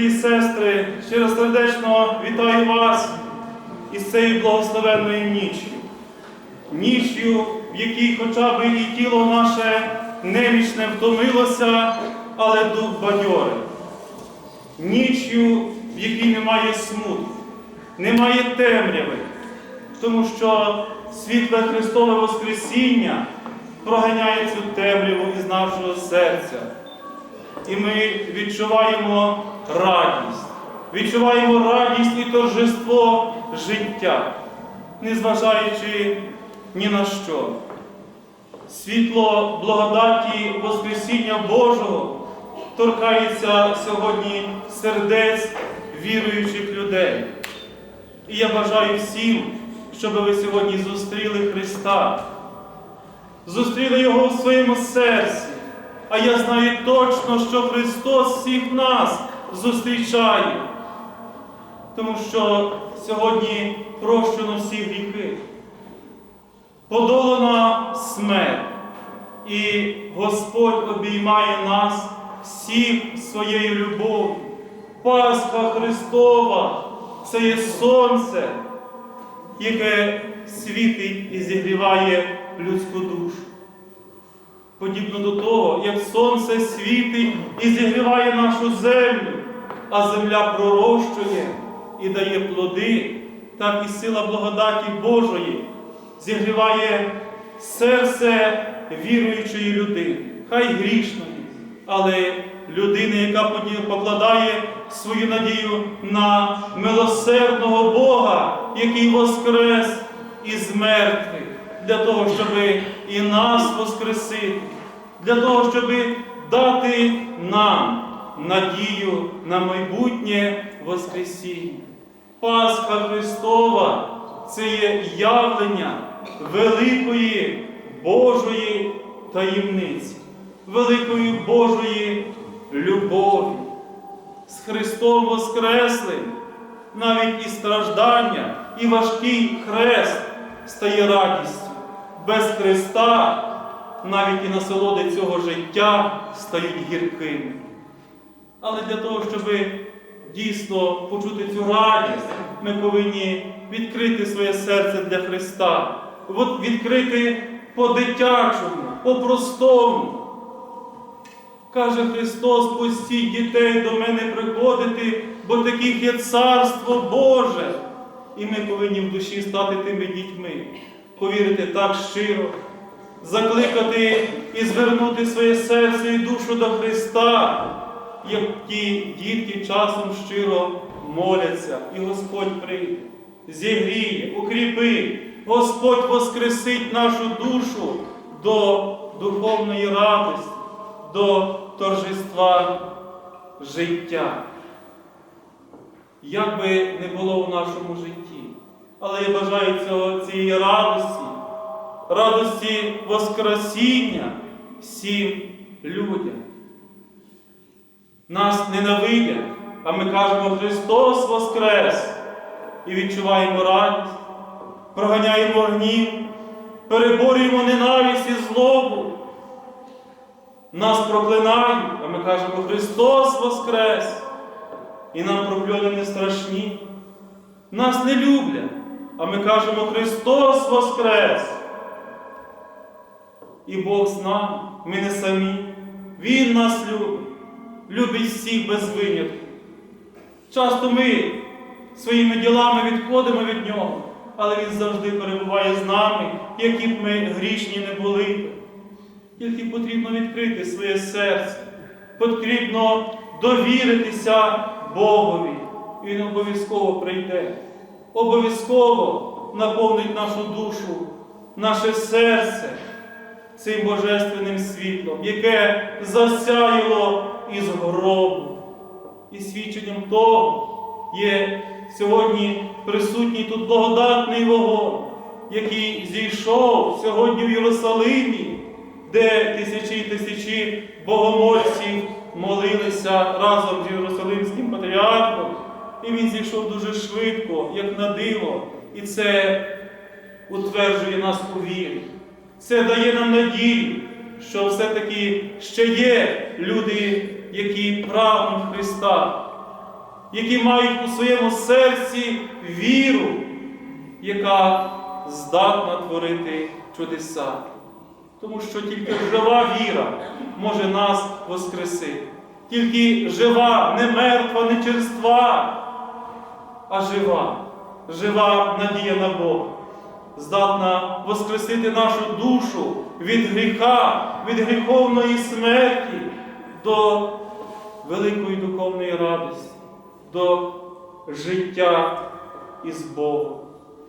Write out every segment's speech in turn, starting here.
і сестри, щиросердечно вітаю вас із цією благословенною ніччю. Ніччю, в якій хоча б і тіло наше немічне втомилося, але дух бадьорий. Ніччю, в якій немає смутку, немає темряви, тому що світле Христове Воскресіння проганяє цю темряву із нашого серця. І ми відчуваємо радість, відчуваємо радість і торжество життя, незважаючи ні на що. Світло благодаті Воскресіння Божого торкається сьогодні сердець віруючих людей. І я бажаю всім, щоб ви сьогодні зустріли Христа, зустріли Його в своєму серці. А я знаю точно, що Христос всіх нас зустрічає, тому що сьогодні прощено всі гріхи, подолана смерть, і Господь обіймає нас всіх своєю любов'ю. Пасха Христова це є сонце, яке світить і зігріває людську душу. Подібно до того, як сонце світить і зігріває нашу землю, а земля пророщує і дає плоди, так і сила благодаті Божої зігріває серце віруючої людини, хай грішної, але людини, яка покладає свою надію на милосердного Бога, який воскрес із мертвих для того, щоб і нас воскресити, для того, щоб дати нам надію на майбутнє Воскресіння. Пасха Христова це є явлення великої Божої таємниці, великої Божої любові. З Христом Воскреслим навіть і страждання, і важкий хрест стає радістю без Христа навіть і насолоди цього життя стають гіркими. Але для того, щоб дійсно почути цю радість, ми повинні відкрити своє серце для Христа, відкрити по-дитячому, по-простому. Каже Христос, пустіть дітей до мене приходити, бо таких є Царство Боже. І ми повинні в душі стати тими дітьми повірити так щиро, закликати і звернути своє серце і душу до Христа, як ті дітки часом щиро моляться, і Господь прийде, зігріє, укріпить, Господь воскресить нашу душу до духовної радості, до торжества життя. Як би не було в нашому житті. Але я бажаю цього, цієї радості, радості Воскресіння всім людям. Нас ненавидять, а ми кажемо Христос Воскрес! І відчуваємо радість, проганяємо гнів, переборюємо ненависть і злобу. Нас проклинають, а ми кажемо Христос Воскрес! І нам прокльони не страшні. Нас не люблять. А ми кажемо Христос Воскрес! І Бог з нами, ми не самі. Він нас любить, любить всіх без винятку. Часто ми своїми ділами відходимо від Нього, але Він завжди перебуває з нами, які б ми грішні не були. Тільки потрібно відкрити своє серце, потрібно довіритися Богові. Він обов'язково прийде обов'язково наповнить нашу душу, наше серце цим божественним світлом, яке засяяло із гробу. І свідченням того є сьогодні присутній тут благодатний вогонь, який зійшов сьогодні в Єрусалимі, де тисячі і тисячі богомольців молилися разом з Єрусалимським патріархом. І він зійшов дуже швидко, як на диво. І це утверджує нас у вірі. Це дає нам надію, що все-таки ще є люди, які прагнуть Христа. які мають у своєму серці віру, яка здатна творити чудеса. Тому що тільки жива віра може нас воскресити. Тільки жива, не мертва, не черства, а жива, жива надія на Бога, здатна воскресити нашу душу від гріха, від гріховної смерті до великої духовної радості, до життя із Богом.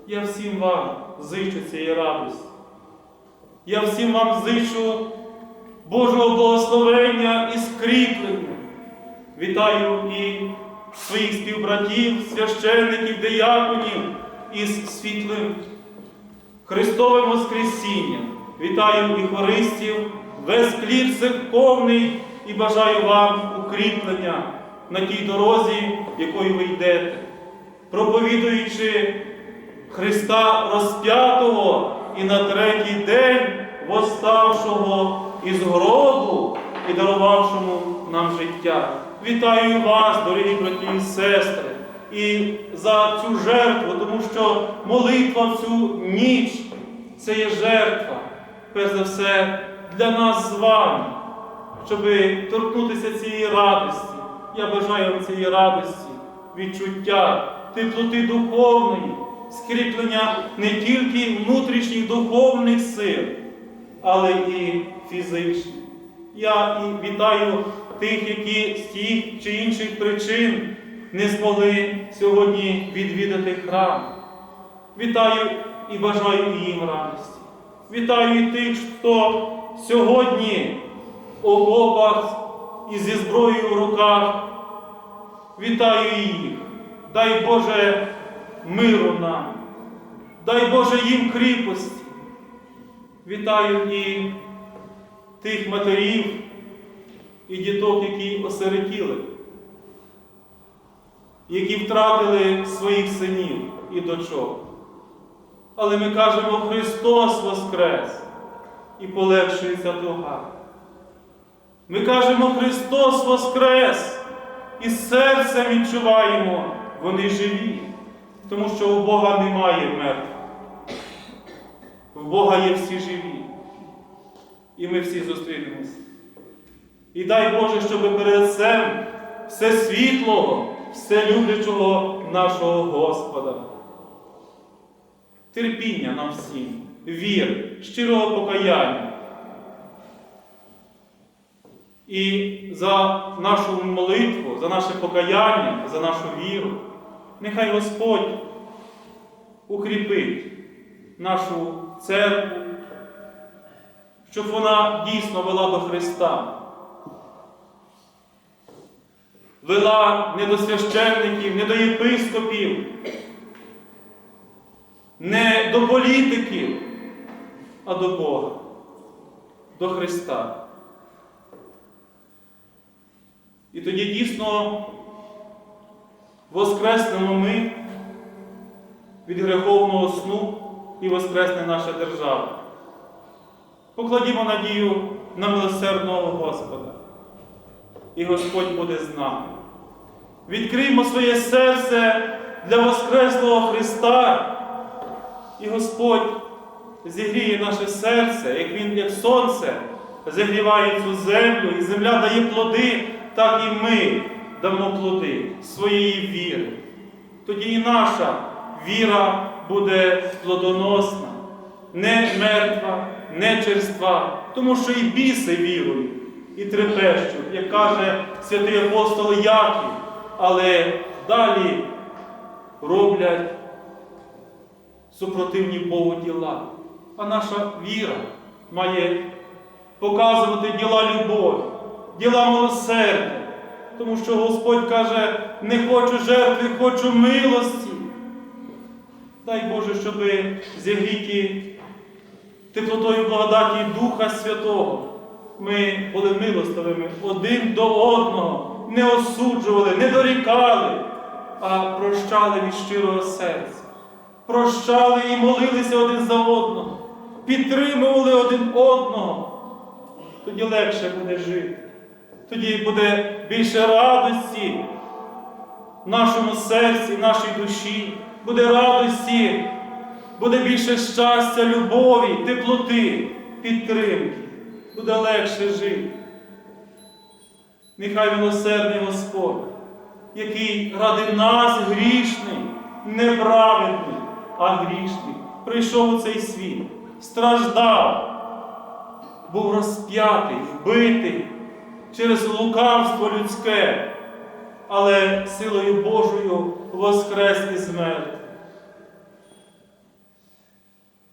Я всім вам зичу цієї радості. Я всім вам зичу Божого благословення і скріплення. Вітаю і своїх співбратів, священників, дияконів із світлим Христовим Воскресінням. Вітаю і хористів, весь клір церковний і бажаю вам укріплення на тій дорозі, якою ви йдете, проповідуючи Христа розп'ятого і на третій день восставшого із гробу і дарувавшому нам життя. Вітаю вас, дорогі браті і сестри, і за цю жертву, тому що молитва в цю ніч це є жертва, перш за все, для нас з вами, щоб торкнутися цієї радості. Я бажаю вам цієї радості, відчуття, теплоти духовної, скріплення не тільки внутрішніх духовних сил, але і фізичних. Я і вітаю тих, які з тих чи інших причин не змогли сьогодні відвідати храм. Вітаю і бажаю їм радості. Вітаю і тих, хто сьогодні в окопах і зі зброєю в руках. Вітаю їх. Дай Боже миру нам. Дай Боже їм кріпості. Вітаю і тих матерів і діток, які осиротіли, які втратили своїх синів і дочок. Але ми кажемо Христос Воскрес і полегшується туга. Ми кажемо Христос Воскрес і серцем відчуваємо, вони живі, тому що у Бога немає мертвих. В Бога є всі живі. І ми всі зустрінемося. І дай Боже, щоб перед цим все світлого, все люблячого нашого Господа. Терпіння нам всім, вір, щирого покаяння. І за нашу молитву, за наше покаяння, за нашу віру, нехай Господь укріпить нашу церкву, щоб вона дійсно вела до Христа. Вела не до священників, не до єпископів, не до політиків, а до Бога, до Христа. І тоді дійсно воскреснемо ми від греховного сну і воскресне наша держава. Покладімо надію на милосердного Господа. І Господь буде з нами. Відкриймо своє серце для Воскреслого Христа, і Господь зігріє наше серце, як Він, як сонце, зігріває цю землю, і земля дає плоди, так і ми дамо плоди своєї віри. Тоді і наша віра буде плодоносна, не мертва, не черства, тому що і біси вірують, і трепещуть, як каже святий апостол Яків, але далі роблять супротивні Богу діла. А наша віра має показувати діла любові, діла милосердя, тому що Господь каже, не хочу жертви, хочу милості. Дай Боже, щоб зігріті теплотою благодаті Духа Святого ми були милостивими один до одного, не осуджували, не дорікали, а прощали від щирого серця. Прощали і молилися один за одного, підтримували один одного. Тоді легше буде жити, тоді буде більше радості, в нашому серці, в нашій душі, буде радості, буде більше щастя, любові, теплоти, підтримки, буде легше жити. Нехай милосердний Господь, який ради нас грішний, неправедний, а грішний, прийшов у цей світ, страждав, був розп'ятий, вбитий через лукавство людське, але силою Божою воскрес із мертвих.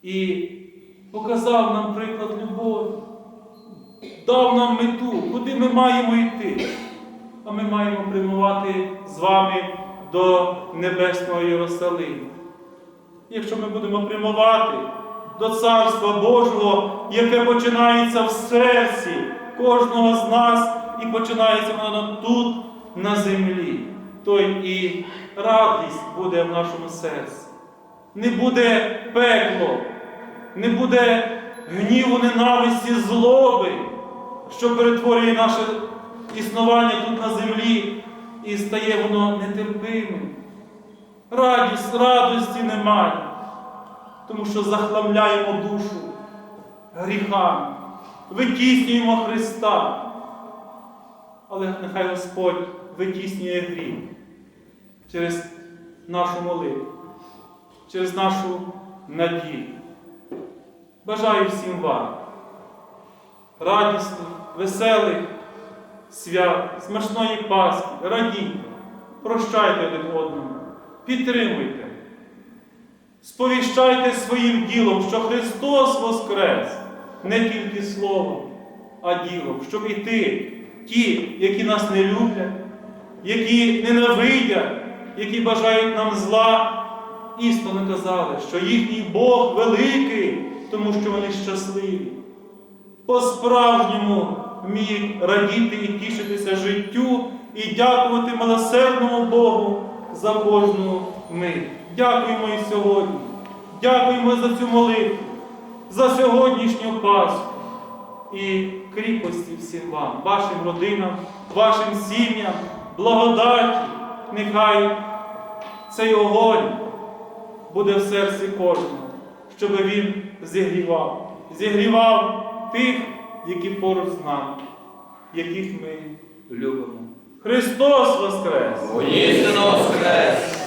І показав нам приклад любові, дав нам мету, куди ми маємо йти. А ми маємо прямувати з вами до Небесного Єрусалиму. Якщо ми будемо прямувати до Царства Божого, яке починається в серці кожного з нас і починається воно тут, на землі, то і радість буде в нашому серці. Не буде пекло, не буде гніву, ненависті, злоби, що перетворює наше існування тут на землі і стає воно нетерпимим. Радість, радості немає, тому що захламляємо душу гріхами, витіснюємо Христа. Але нехай Господь витіснює гріх через нашу молитву, через нашу надію. Бажаю всім вам радісних, веселих свят, смачної Пасхи, радійте, прощайте один одному, підтримуйте, сповіщайте своїм ділом, що Христос Воскрес не тільки словом, а ділом, щоб і ти, ті, які нас не люблять, які ненавидять, які бажають нам зла, істинно казали, що їхній Бог великий, тому що вони щасливі. По-справжньому вміють радіти і тішитися життю і дякувати милосердному Богу за кожну мить. Дякуємо і сьогодні. Дякуємо за цю молитву, за сьогоднішню Пасху і кріпості всім вам, вашим родинам, вашим сім'ям, благодаті. Нехай цей огонь буде в серці кожного, щоб він зігрівав, зігрівав тих, які поруч з нами, яких ми любимо. Христос Воскрес! Воістину воскрес!